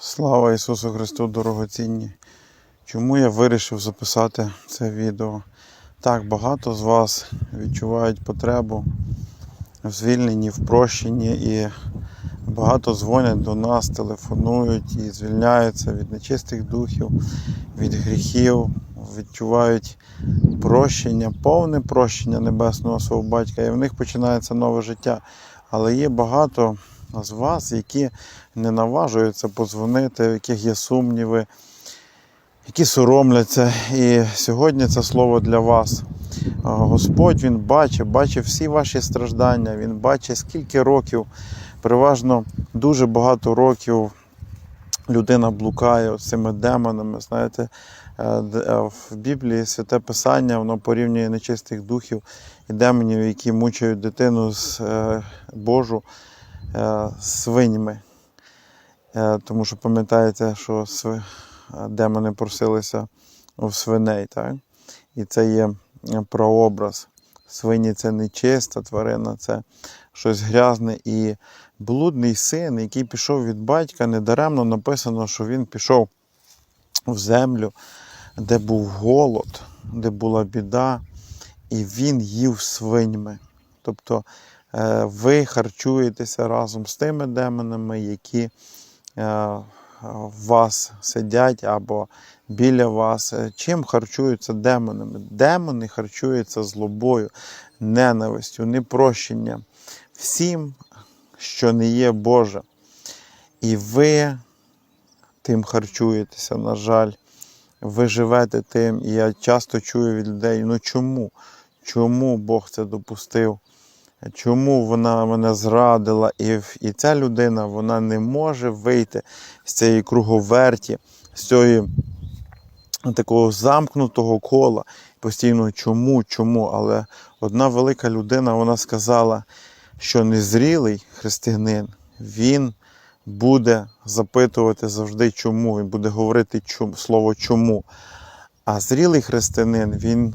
Слава Ісусу Христу, дорогоцінні! Чому я вирішив записати це відео? Так, багато з вас відчувають потребу в звільненні, в прощенні, і багато дзвонять до нас, телефонують і звільняються від нечистих духів, від гріхів, відчувають прощення, повне прощення Небесного свого батька, і в них починається нове життя. Але є багато з вас, які не наважуються подзвонити, в яких є сумніви, які соромляться. І сьогодні це слово для вас. Господь Він бачить, бачить всі ваші страждання, Він бачить, скільки років, переважно дуже багато років людина блукає цими демонами. Знаєте, е, е, в Біблії святе Писання воно порівнює нечистих духів і демонів, які мучають дитину з е, Божу свиньми. Е, Тому що пам'ятаєте, що е, демони просилися в свиней. Так? І це є е, прообраз. Свині це не чиста тварина, це щось грязне. І блудний син, який пішов від батька, недаремно написано, що він пішов в землю, де був голод, де була біда, і він їв свиньми. Тобто е, ви харчуєтеся разом з тими демонами, які е, в вас сидять або біля вас. Е, Чим харчуються демонами? Демони харчуються злобою, ненавистю, непрощенням всім, що не є Боже. І ви тим харчуєтеся, на жаль. Ви живете тим, і я часто чую від людей: ну чому? Чому Бог це допустив? Чому вона мене зрадила? І, і ця людина вона не може вийти з цієї круговерті, з цієї такого замкнутого кола. Постійно чому, чому? Але одна велика людина вона сказала, що незрілий християнин, він буде запитувати завжди чому, він буде говорити чому, слово чому. А зрілий християнин, він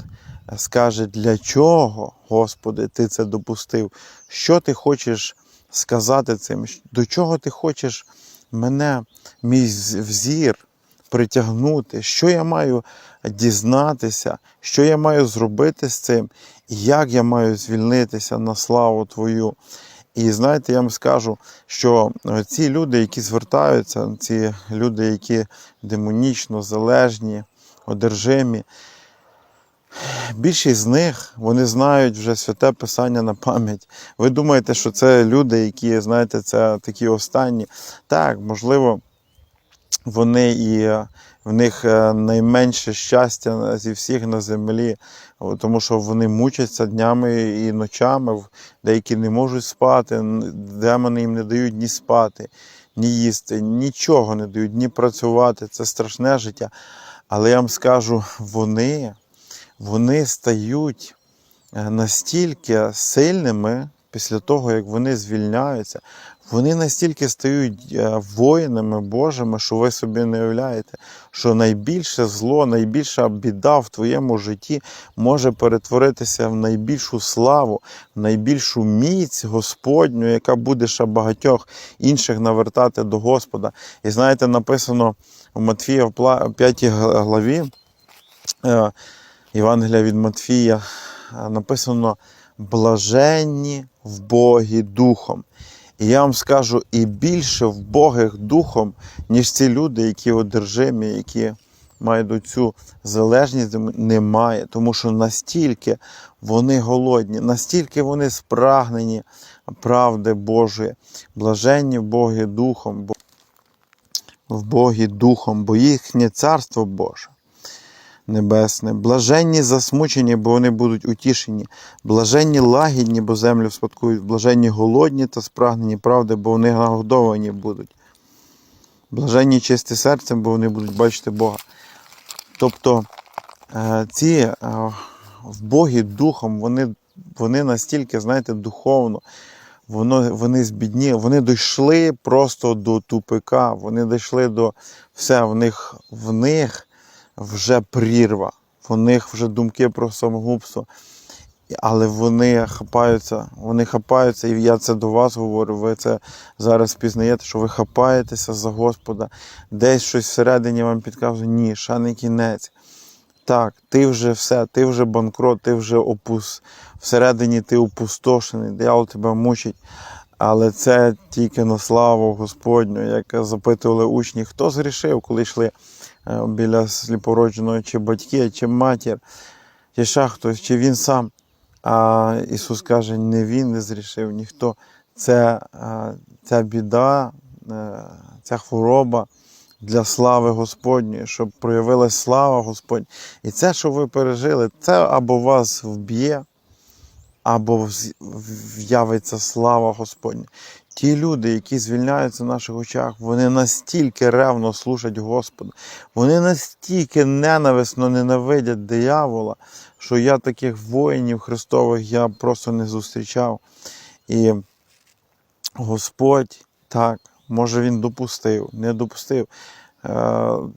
скаже, для чого, Господи, ти це допустив? Що ти хочеш сказати цим? До чого ти хочеш мене, мій взір, притягнути? Що я маю дізнатися? Що я маю зробити з цим? І як я маю звільнитися на славу Твою? І знаєте, я вам скажу, що е, ці люди, які звертаються, ці люди, які демонічно залежні, одержимі, більшість з них вони знають вже святе писання на пам'ять. Ви думаєте, що це люди, які, знаєте, це такі останні. Так, можливо, вони і е, в них е, найменше щастя зі всіх на землі, тому що вони мучаться днями і ночами, деякі не можуть спати, демони їм не дають ні спати, ні їсти, нічого не дають, ні працювати. Це страшне життя. Але я вам скажу, вони, вони стають е, настільки сильними після того, як вони звільняються, вони настільки стають е, воїнами Божими, що ви собі не уявляєте, що найбільше зло, найбільша біда в твоєму житті може перетворитися в найбільшу славу, в найбільшу міць Господню, яка буде ще багатьох інших навертати до Господа. І знаєте, написано в Матфія в 5 главі. Євангелія від Матфія е, написано блаженні в Богі духом. І я вам скажу, і більше в Богих духом, ніж ці люди, які одержимі, які мають цю залежність, немає. Тому що настільки вони голодні, настільки вони спрагнені правди Божої, блаженні в Богі духом, в Богі духом, бо їхнє царство Боже небесне. Блаженні засмучені, бо вони будуть утішені. Блаженні лагідні, бо землю спадкують. Блаженні голодні та спрагнені правди, бо вони нагодовані будуть. Блаженні чисті серцем, бо вони будуть бачити Бога. Тобто е, ці е, в Богі духом, вони, вони настільки, знаєте, духовно, воно, вони збідні, вони дійшли просто до тупика, вони дійшли до все, в них, в них вже прірва, в них вже думки про самогубство. але вони хапаються, вони хапаються, і я це до вас говорю. Ви це зараз пізнаєте, що ви хапаєтеся за Господа. Десь щось всередині вам підказує, ні, ще не кінець. Так, ти вже все, ти вже банкрот, ти вже опус. Всередині ти опустошений, диявол тебе мучить. Але це тільки на славу Господню, як запитували учні, хто згрішив, коли йшли біля сліпородженого, чи батьки, чи матір, чи ще чи він сам. А Ісус каже, не він не зрішив, ніхто. Це е, ця біда, е, ця хвороба для слави Господньої, щоб проявилась слава Господня. І це, що ви пережили, це або вас вб'є, або в'явиться слава Господня. Ті люди, які звільняються в наших очах, вони настільки ревно слушать Господа, вони настільки ненависно ненавидять диявола, що я таких воїнів Христових я просто не зустрічав. І Господь так, може він допустив, не допустив. Е,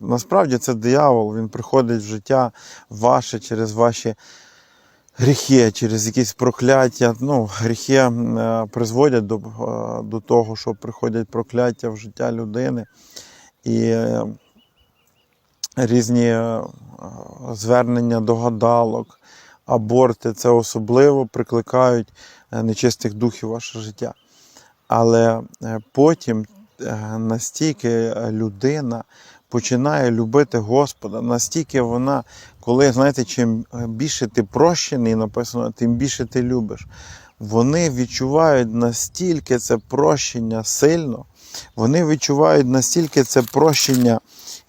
насправді це диявол, він приходить в життя ваше через ваші гріхи, через якісь прокляття. Ну, гріхи е, призводять до, е, до того, що приходять прокляття в життя людини. І е, різні звернення до гадалок, аборти це особливо прикликають нечистих духів ваше життя. Але потім настільки людина починає любити Господа, настільки вона, коли, знаєте, чим е, більше ти прощений, написано, тим більше ти любиш. Вони відчувають настільки це прощення сильно, вони відчувають настільки це прощення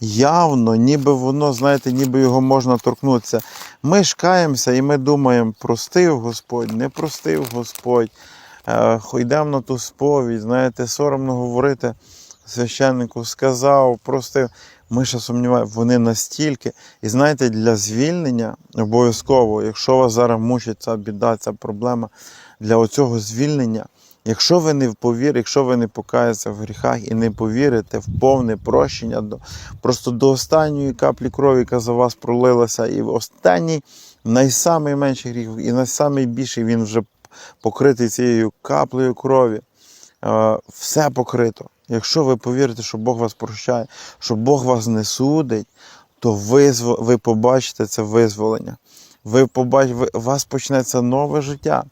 явно, ніби воно, знаєте, ніби його можна торкнутися. Ми ж каємося і ми думаємо, простив Господь, не простив Господь. Е, йдемо на ту сповідь, знаєте, соромно говорити священнику, сказав, простив. Ми ще сумніваємося, вони настільки. І знаєте, для звільнення обов'язково, якщо вас зараз мучить ця біда, ця проблема, для оцього звільнення, якщо ви не повірите, якщо ви не покаєтеся в гріхах і не повірите в повне прощення, просто до останньої каплі крові, яка за вас пролилася, і в останній найсамий менший гріх, і найсамий більший він вже покритий цією каплею крові. Е, Все покрито. Якщо ви повірите, що Бог вас прощає, що Бог вас не судить, то визво- ви побачите це визволення. Ви побач... ви- у вас почнеться нове життя.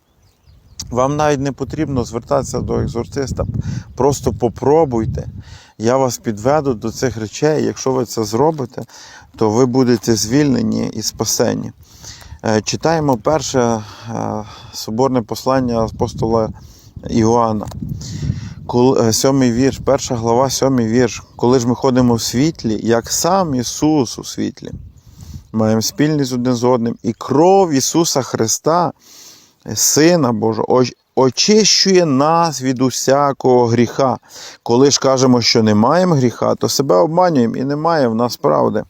Вам навіть не потрібно звертатися до екзорциста. Просто попробуйте. Я вас підведу до цих речей. Якщо ви це зробите, то ви будете звільнені і спасені. Е, Читаємо перше е, соборне послання апостола Іоанна. Е, Сьомий вірш, перша глава, сьомий вірш. Коли ж ми ходимо в світлі, як сам Ісус у світлі, маємо спільність один з одним, і кров Ісуса Христа, Сина Божого, очищує нас від усякого гріха. Коли ж кажемо, що не маємо гріха, то себе обманюємо і немає в нас правди.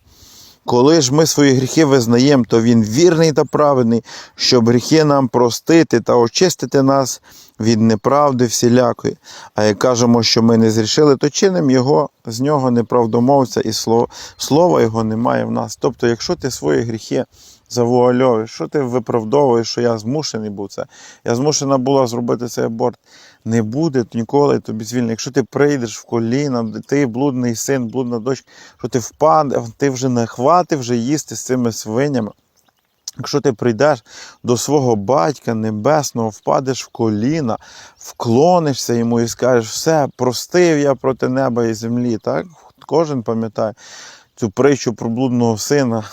Коли ж ми свої гріхи визнаємо, то Він вірний та праведний, щоб гріхи нам простити та очистити нас від неправди всілякої. А як кажемо, що ми не зрішили, то чинимо його з нього неправдомовця, і слово, слова його немає в нас. Тобто, якщо ти свої гріхи завуальовуєш, що ти виправдовуєш, що я змушений був це, я змушена була зробити цей аборт. Не буде ніколи тобі звільнення. Якщо ти прийдеш в коліна, ти блудний син, блудна дочка, що ти впаде, ти вже не хватив вже їсти з цими свинями. Якщо ти прийдеш до свого батька небесного, впадеш в коліна, вклонишся йому і скажеш, все, простив я проти неба і землі. Так? Кожен пам'ятає цю притчу про блудного сина.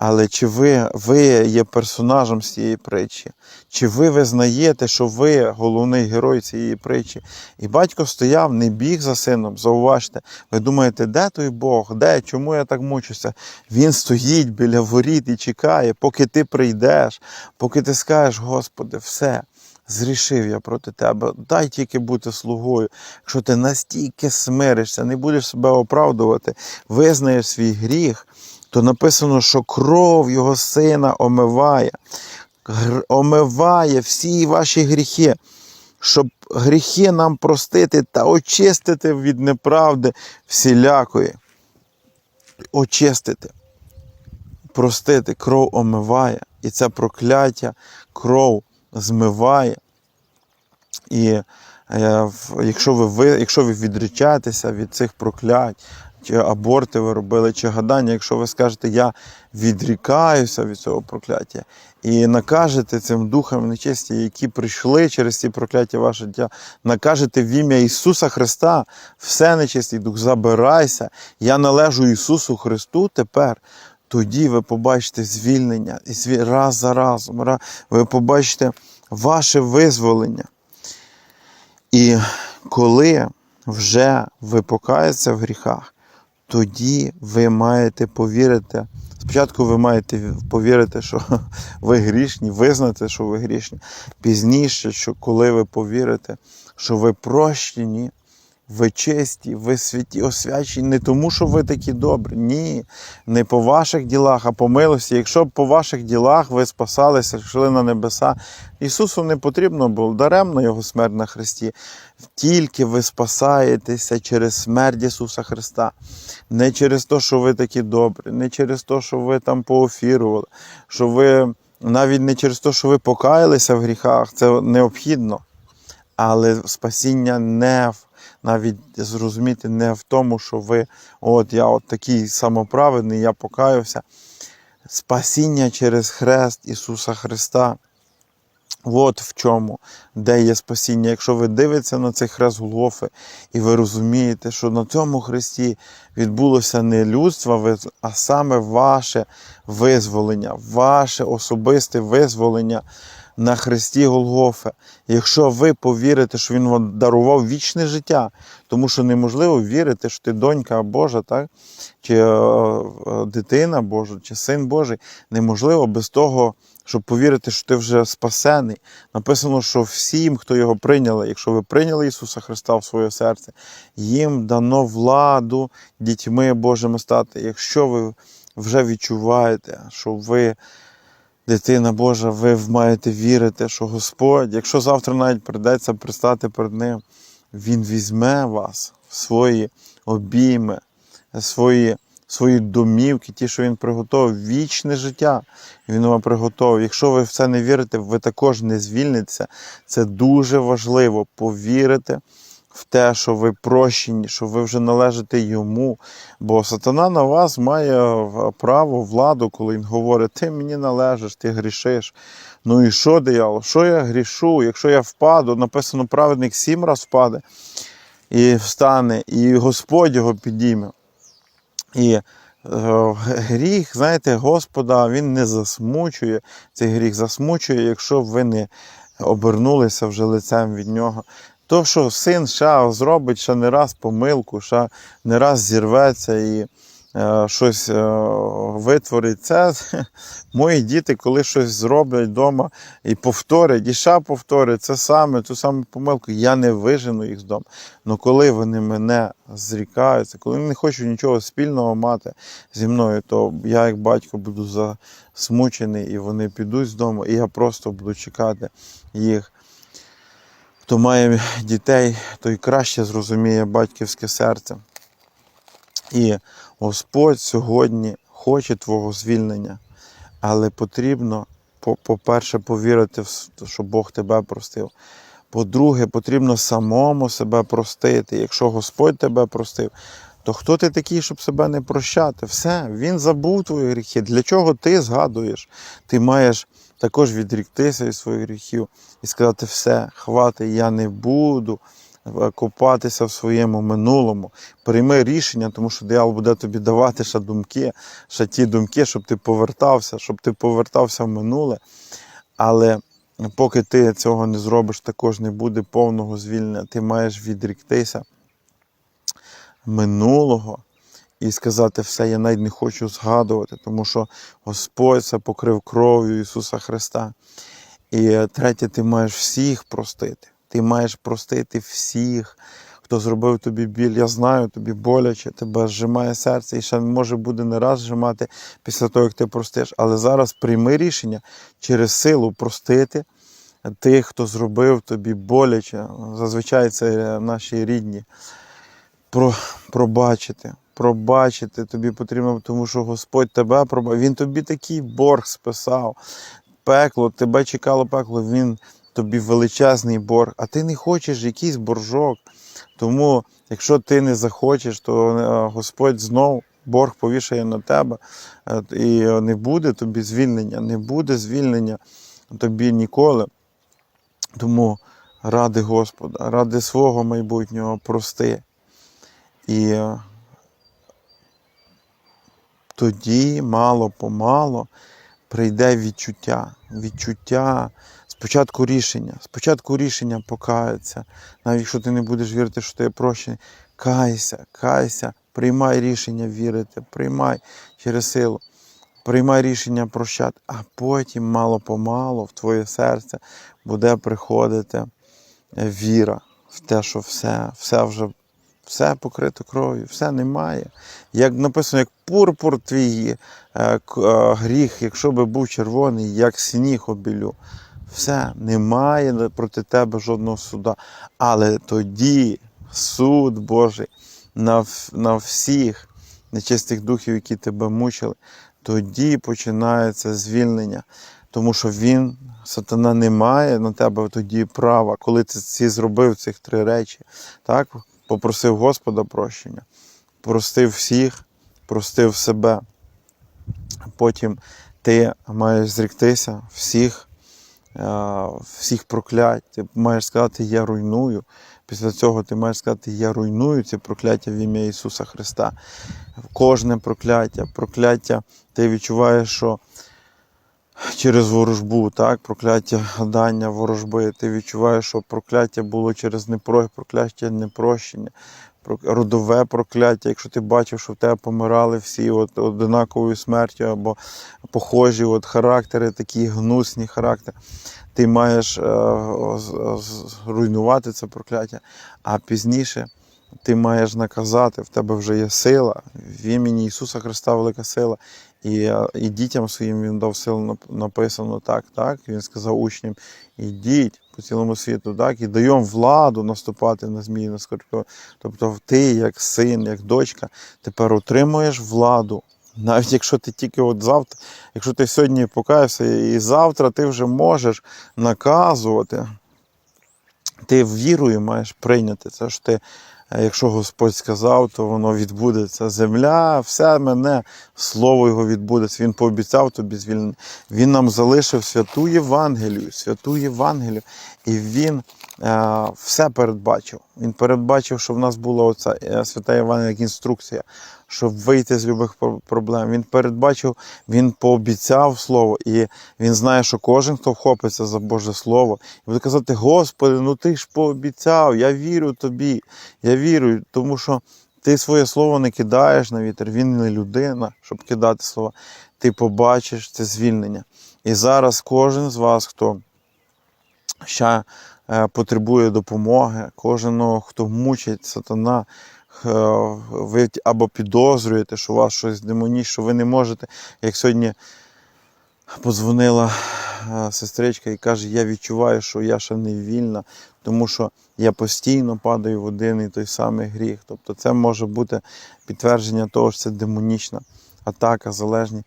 Але чи ви, ви є персонажем з цієї притчі? Чи ви визнаєте, що ви головний герой цієї притчі? І батько стояв, не біг за сином, зауважте. Ви думаєте, де той Бог? Де? Чому я так мучуся? Він стоїть біля воріт і чекає, поки ти прийдеш, поки ти скажеш, Господи, все. Зрішив я проти тебе, дай тільки бути слугою. Якщо ти настільки смиришся, не будеш себе оправдувати, визнаєш свій гріх, то написано, що кров його сина омиває, омиває всі ваші гріхи, щоб гріхи нам простити та очистити від неправди всілякої. Очистити. простити, кров омиває, і це прокляття, кров змиває. І е, якщо ви, ви, якщо ви відречаєтеся від цих проклять, чи аборти ви робили, чи гадання, якщо ви скажете, я відрікаюся від цього прокляття, і накажете цим духам нечисті, які прийшли через ці прокляття ваше життя, накажете в ім'я Ісуса Христа, все нечистий дух, забирайся, я належу Ісусу Христу тепер. Тоді ви побачите звільнення раз за разом. Ви побачите ваше визволення. І коли вже ви покаєтеся в гріхах, тоді ви маєте повірити. Спочатку ви маєте повірити, що ви грішні, визнати, що ви грішні. Пізніше, що коли ви повірите, що ви прощені, ви чисті, ви святі, освячені не тому, що ви такі добрі. Ні, не по ваших ділах, а по милості. Якщо б по ваших ділах ви спасалися, йшли на небеса, Ісусу не потрібно було даремно Його смерть на Христі. Тільки ви спасаєтеся через смерть Ісуса Христа. Не через те, що ви такі добрі, не через те, що ви там поофірували, що ви навіть не через те, що ви покаялися в гріхах, це необхідно. Але спасіння не в навіть зрозуміти не в тому, що ви, от я от такий самоправедний, я покаюся. Спасіння через хрест Ісуса Христа. От в чому, де є спасіння. Якщо ви дивитеся на цей хрест Голгофи, і ви розумієте, що на цьому хресті відбулося не людство, а саме ваше визволення, ваше особисте визволення на хресті Голгофи. Якщо ви повірите, що Він вам дарував вічне життя, тому що неможливо вірити, що ти донька Божа, так? чи е, е, дитина Божа, чи син Божий, неможливо без того, щоб повірити, що ти вже спасений. Написано, що всім, хто його прийняли, якщо ви прийняли Ісуса Христа в своє серце, їм дано владу дітьми Божими стати. Якщо ви вже відчуваєте, що ви дитина Божа, ви маєте вірити, що Господь, якщо завтра навіть прийдеться пристати перед Ним, Він візьме вас в свої обійми, свої, свої домівки, ті, що Він приготував, вічне життя. Він вам приготував. Якщо ви в це не вірите, ви також не звільнитеся. Це дуже важливо повірити в те, що ви прощені, що ви вже належите йому. Бо сатана на вас має право, владу, коли він говорить, ти мені належиш, ти грішиш. Ну і що, диявол? Що я грішу? Якщо я впаду, написано, праведник сім раз впаде і встане, і Господь його підійме. І е, гріх, знаєте, Господа, він не засмучує. Цей гріх засмучує, якщо ви не обернулися вже лицем від нього. То, що син ще зробить ще не раз помилку, ще не раз зірветься і е, щось е, витворить. Це мої діти, коли щось зроблять вдома і повторять, і ще повторять це саме, ту саму помилку, я не вижену їх з дому. Але коли вони мене зрікаються, коли вони не хочуть нічого спільного мати зі мною, то я, як батько, буду засмучений, і вони підуть з дому, і я просто буду чекати їх. Хто має дітей, той краще зрозуміє батьківське серце. І Господь сьогодні хоче твого звільнення, але потрібно, по- по-перше, повірити, що Бог тебе простив. По-друге, потрібно самому себе простити. Якщо Господь тебе простив, то хто ти такий, щоб себе не прощати? Все, Він забув твої гріхи. Для чого ти згадуєш? Ти маєш також відріктися від своїх гріхів і сказати, все, хвати, я не буду е, копатися в своєму минулому. Прийми рішення, тому що диявол буде тобі давати ще думки, ще ті думки, щоб ти повертався, щоб ти повертався в минуле. Але поки ти цього не зробиш, також не буде повного звільнення. Ти маєш відріктися минулого і сказати все, я навіть не хочу згадувати, тому що Господь це покрив кров'ю Ісуса Христа. І е, третє, ти маєш всіх простити. Ти маєш простити всіх, хто зробив тобі біль. Я знаю, тобі боляче, тебе зжимає серце, і ще може буде не раз зжимати після того, як ти простиш. Але зараз прийми рішення через силу простити тих, хто зробив тобі боляче. Зазвичай це наші рідні. Про, пробачити, пробачити. Тобі потрібно, тому що Господь тебе пробачив. Він тобі такий борг списав. Пекло, тебе чекало пекло, він тобі величезний борг, а ти не хочеш якийсь боржок. Тому, якщо ти не захочеш, то е, Господь знов борг повішає на тебе, е, і не буде тобі звільнення, не буде звільнення тобі ніколи. Тому ради Господа, ради свого майбутнього прости. І тоді мало-помало прийде відчуття. Відчуття спочатку рішення. Спочатку рішення покаятися. Навіть якщо ти не будеш вірити, що ти є прощений, кайся, кайся, приймай рішення вірити, приймай через силу. Приймай рішення прощати, а потім мало-помалу в твоє серце буде приходити е, віра в те, що все, все вже все покрито кров'ю, все немає. Як написано, як пурпур твій е, е, гріх, якщо би був червоний, як сніг обілю. Все, немає проти тебе жодного суда. Але тоді суд Божий на, на всіх нечистих духів, які тебе мучили, тоді починається звільнення. Тому що він, сатана, не має на тебе тоді права, коли ти зробив цих три речі. Так? Попросив Господа прощення, простив всіх, простив себе. Потім ти маєш зріктися всіх, е, всіх проклять. Ти маєш сказати, я руйную. Після цього ти маєш сказати, я руйную ці прокляття в ім'я Ісуса Христа. Кожне прокляття, прокляття, ти відчуваєш, що через ворожбу, так, прокляття гадання, ворожби. Ти відчуваєш, що прокляття було через непро... прокляття непрощення, родове прокляття. Якщо ти бачив, що в тебе помирали всі от, одинаковою смертю або похожі от, характери, такі гнусні характери, ти маєш е, руйнувати це прокляття, а пізніше. Ти маєш наказати, в тебе вже є сила, в імені Ісуса Христа велика сила. І, і дітям своїм він дав силу нап- написано так, так. Він сказав учням: ідіть по цілому світу, так, і даємо владу наступати на змії, на скорпіон. Тобто ти, як син, як дочка, тепер отримуєш владу. Навіть якщо ти тільки от завтра, якщо ти сьогодні покаявся, і завтра ти вже можеш наказувати, ти вірою маєш прийняти це ж ти. Якщо Господь сказав, то воно відбудеться. Земля, все мене, слово його відбудеться. Він пообіцяв тобі звільнення. Він нам залишив святу Євангелію, святу Євангелію, і він е, все передбачив. Він передбачив, що в нас була оця е, свята Євангелія як інструкція, щоб вийти з любих проблем. Він передбачив, він пообіцяв слово, і він знає, що кожен, хто вхопиться за Боже Слово, і буде казати: Господи, ну ти ж пообіцяв, я вірю тобі, я вірю, тому що ти своє слово не кидаєш на вітер, він не людина, щоб кидати слова. Ти побачиш це звільнення. І зараз кожен з вас, хто ще е, потребує допомоги, кожен, хто мучить сатана, ви або підозрюєте, що у вас щось демонічне, що ви не можете, як сьогодні подзвонила е, сестричка і каже, я відчуваю, що я ще не вільна, тому що я постійно падаю в один і той самий гріх. Тобто це може бути підтвердження того, що це демонічна атака, залежність.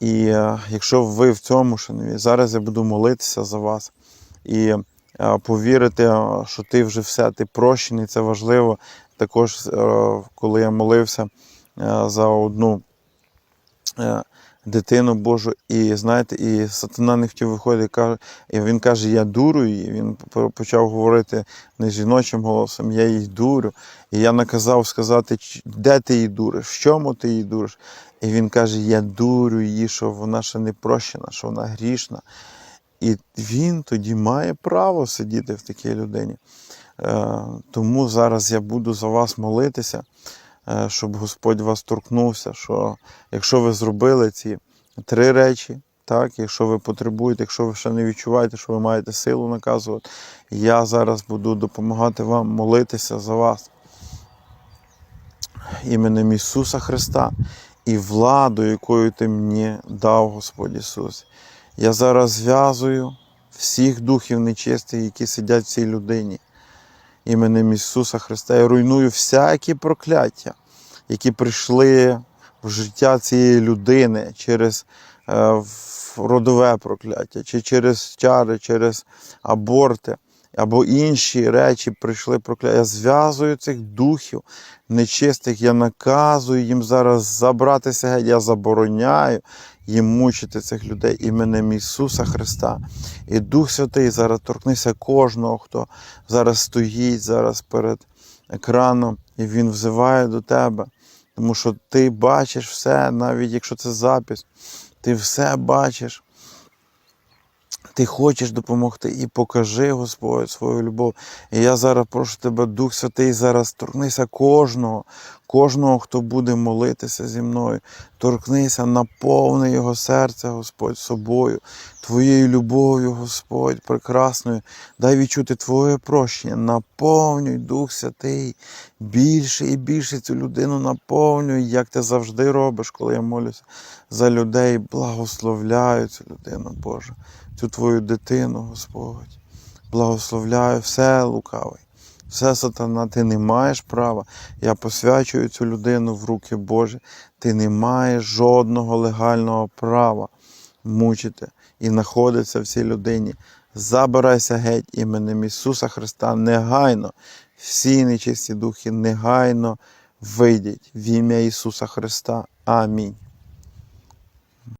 І е, якщо ви в цьому ще зараз я буду молитися за вас і е, повірити, е, що ти вже все, ти прощений, це важливо. Також, е, коли я молився е, за одну е, дитину Божу, і знаєте, і сатана не хотів виходити, і він каже, я дурю її. Він почав говорити не жіночим голосом, я її дурю. І я наказав сказати, де ти її дуриш, в чому ти її дуриш. І він каже: Я дурю її, що вона ще не прощена, що вона грішна. І він тоді має право сидіти в такій людині. Е, Тому зараз я буду за вас молитися, е, щоб Господь вас торкнувся. Що якщо ви зробили ці три речі, так, якщо ви потребуєте, якщо ви ще не відчуваєте, що ви маєте силу наказувати, я зараз буду допомагати вам молитися за вас іменем Ісуса Христа і владу, якою ти мені дав, Господь Ісус. Я зараз зв'язую всіх духів нечистих, які сидять в цій людині. Іменем Ісуса Христа. Я руйную всякі прокляття, які прийшли в життя цієї людини через е, родове прокляття, чи через чари, через аборти, або інші речі прийшли прокляття. Я зв'язую цих духів нечистих, я наказую їм зараз забратися геть, я забороняю їм мучити цих людей іменем Ісуса Христа. І Дух Святий зараз торкнися кожного, хто зараз стоїть зараз перед екраном, і Він взиває до тебе. Тому що ти бачиш все, навіть якщо це запис, ти все бачиш. Ти хочеш допомогти і покажи, Господь, свою любов. І я зараз прошу тебе, Дух Святий, зараз торкнися кожного, кожного, хто буде молитися зі мною. Торкнися, наповни його серце, Господь, собою, твоєю любов'ю, Господь, прекрасною. Дай відчути Твоє прощення. Наповнюй, Дух Святий, більше і більше цю людину наповнюй, як ти завжди робиш, коли я молюся за людей. Благословляю цю людину, Боже, цю твою дитину, Господь. Благословляю все лукавий. Все сатана, ти не маєш права. Я посвячую цю людину в руки Божі. Ти не маєш жодного легального права мучити і знаходиться в цій людині. Забирайся геть іменем Ісуса Христа негайно. Всі нечисті духи негайно вийдіть в ім'я Ісуса Христа. Амінь.